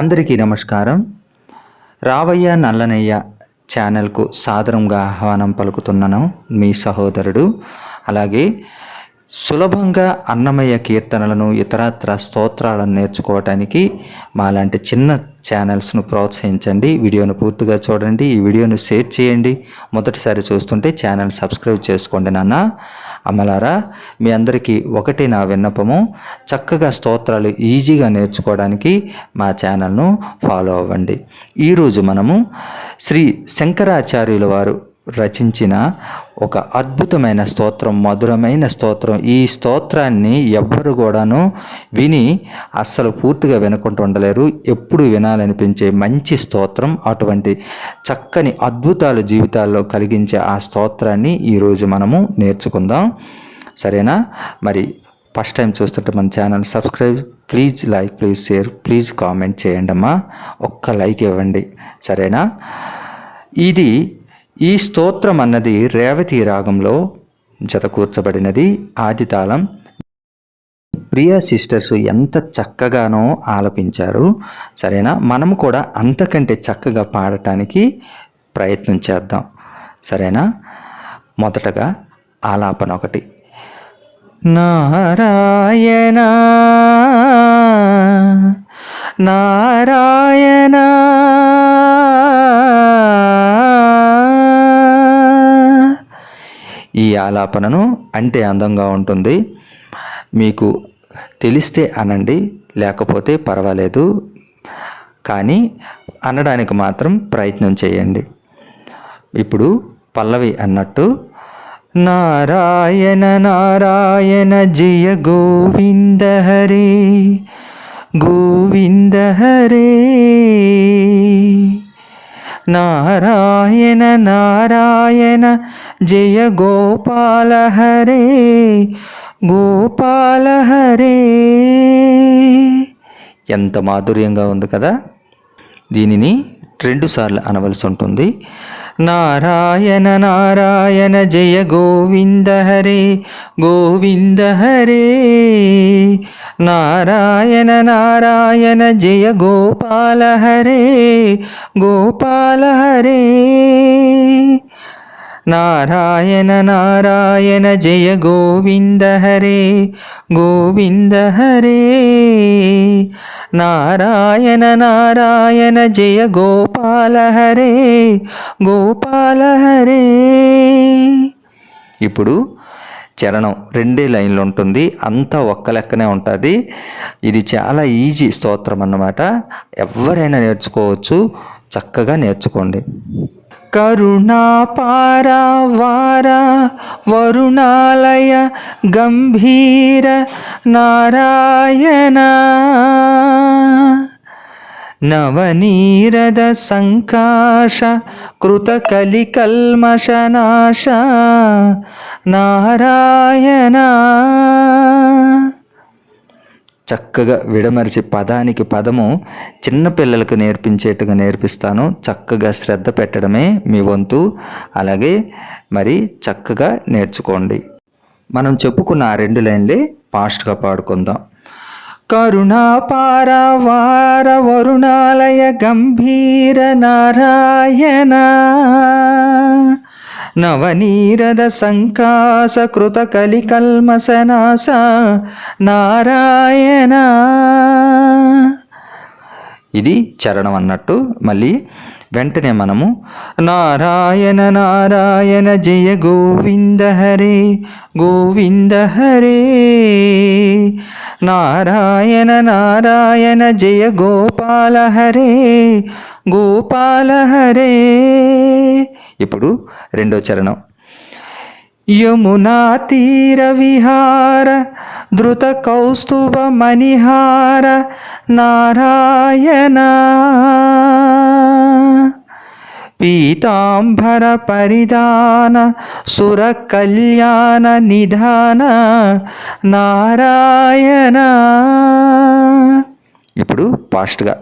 అందరికీ నమస్కారం. రావయ్య నల్లనయ్య ఛానల్కు సాదరంగా ఆహ్వానం పలుకుతున్నాను మీ సహోదరుడు. అలాగే సులభంగా అన్నమయ్య కీర్తనలను ఇతరత్ర స్తోత్రాలను నేర్చుకోవటానికి మాలాంటి చిన్న ఛానల్స్ను ప్రోత్సహించండి. వీడియోను పూర్తిగా చూడండి. ఈ వీడియోను షేర్ చేయండి. మొదటిసారి చూస్తుంటే ఛానల్ సబ్స్క్రైబ్ చేసుకోండి నాన్న. అమలారా మీ అందరికీ ఒకటి నా విన్నపము. చక్కగా స్తోత్రాలు ఈజీగా నేర్చుకోవడానికి మా ఛానల్ను ఫాలో అవ్వండి. ఈరోజు మనము శ్రీ శంకరాచార్యుల వారు రచించిన ఒక అద్భుతమైన స్తోత్రం మధురమైన స్తోత్రం. ఈ స్తోత్రాన్ని ఎవ్వరు కూడాను విని అస్సలు పూర్తిగా వినకుండా ఉండలేరు. ఎప్పుడు వినాలనిపించే మంచి స్తోత్రం అటువంటి చక్కని అద్భుతాలు జీవితాల్లో కలిగించే ఆ స్తోత్రాన్ని ఈరోజు మనము నేర్చుకుందాం. సరేనా? మరి ఫస్ట్ టైం చూస్తుంటే మన channel subscribe please like please share please comment చేయండి అమ్మా ఒక్క లైక్ ఇవ్వండి. సరేనా? ఇది ఈ స్తోత్రం అన్నది రేవతి రాగంలో జతకూర్చబడినది ఆదితాళం ప్రియ సిస్టర్స్ ఎంత చక్కగానో ఆలపించారు. సరేనా? మనము కూడా అంతకంటే చక్కగా పాడటానికి ప్రయత్నం చేద్దాం. సరేనా? మొదటగా ఆలాపన ఒకటి. నారాయణ నారాయణ. ఈ ఆలాపనను అంటే అందంగా ఉంటుంది. మీకు తెలిస్తే అనండి లేకపోతే పర్వాలేదు. కానీ అనడానికి మాత్రం ప్రయత్నం చేయండి. ఇప్పుడు పల్లవి అన్నట్టు నారాయణ నారాయణ జయ గోవింద హరే గోవింద హరే. నారాయణ నారాయణ జయ గోపాల హరే గోపాల హరే. ఎంత మాధుర్యంగా ఉంది కదా. దీనిని రెండుసార్లు అనవలసి ఉంటుంది. నారాయణ నారాయణ జయ గోవింద హరే గోవింద హరే. నారాయణ నారాయణ జయ గోపాల హరే గోపాల హరే. నారాయణ నారాయణ జయ గోవింద హరే గోవింద హరే. నారాయణ నారాయణ జయ గోపాల హరే గోపాల హరే. ఇప్పుడు చరణం రెండే లైన్లు ఉంటుంది. అంతా ఒక్క లెక్కనే ఉంటుంది. ఇది చాలా ఈజీ స్తోత్రం అన్నమాట. ఎవరైనా నేర్చుకోవచ్చు. చక్కగా నేర్చుకోండి. కరుణాపార వార వరుణాలయ గంభీర నారాయణ. నవనీరద సంకాశ కృతకలికల్మషనాశ నారాయణ. చక్కగా విడమరిచి పదానికి పదము చిన్నపిల్లలకు నేర్పించేట్టుగా నేర్పిస్తాను. చక్కగా శ్రద్ధ పెట్టడమే మీ వంతు. అలాగే మరి చక్కగా నేర్చుకోండి. మనం చెప్పుకున్న ఆ రెండు లైన్లే ఫాస్ట్గా పాడుకుందాం. కరుణాపారవార వరుణాలయ గంభీర నారాయణ నవనీరద సంకాస కృత కలికల్మసనాస నారాయణ. ఇది చరణం అన్నట్టు మళ్ళీ వెంటనే మనము నారాయణ నారాయణ జయ గోవింద హరే గోవింద హరే. నారాయణ నారాయణ జయ గోపాల హరే గోపాల హరే. ఇప్పుడు రెండో చరణం. యమునా తీర విహార ధృత కౌస్తుభ మణిహార నారాయణ. పీతాంబర పరిధాన సుర కళ్యాణ నిధాన నారాయణ ఇప్పుడు ఫాస్ట్గా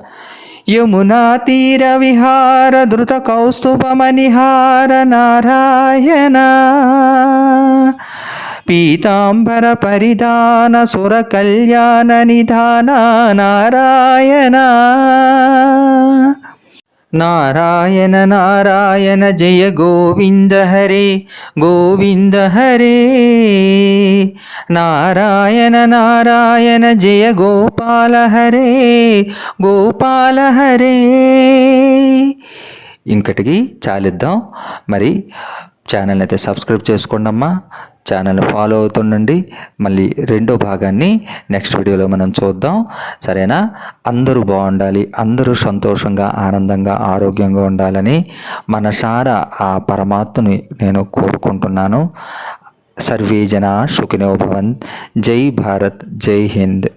యమునా తీర విహార ధృత కౌస్తుభమనిహార నారాయణ. పీతాంబర పరిధాన సుర కళ్యాణ నిధాన నారాయణ. నారాయణ నారాయణ జయ గోవింద హరే గోవింద హరే. నారాయణ నారాయణ జయ గోపాల హరే గోపాల హరే. ఇంకటికి చాలిద్దాం. మరి ఛానల్ అయితే సబ్స్క్రైబ్ చేసుకోండి అమ్మా ఛానల్ ఫాలో అవుతుండండి. మళ్ళీ రెండో భాగాన్ని నెక్స్ట్ వీడియోలో మనం చూద్దాం. సరేనా? అందరూ బాగుండాలి అందరూ సంతోషంగా ఆనందంగా ఆరోగ్యంగా ఉండాలని మనసారా ఆ పరమాత్మని నేను కోరుకుంటున్నాను. సర్వే జన సుఖినో భవన్ జై భారత్ జై హింద్.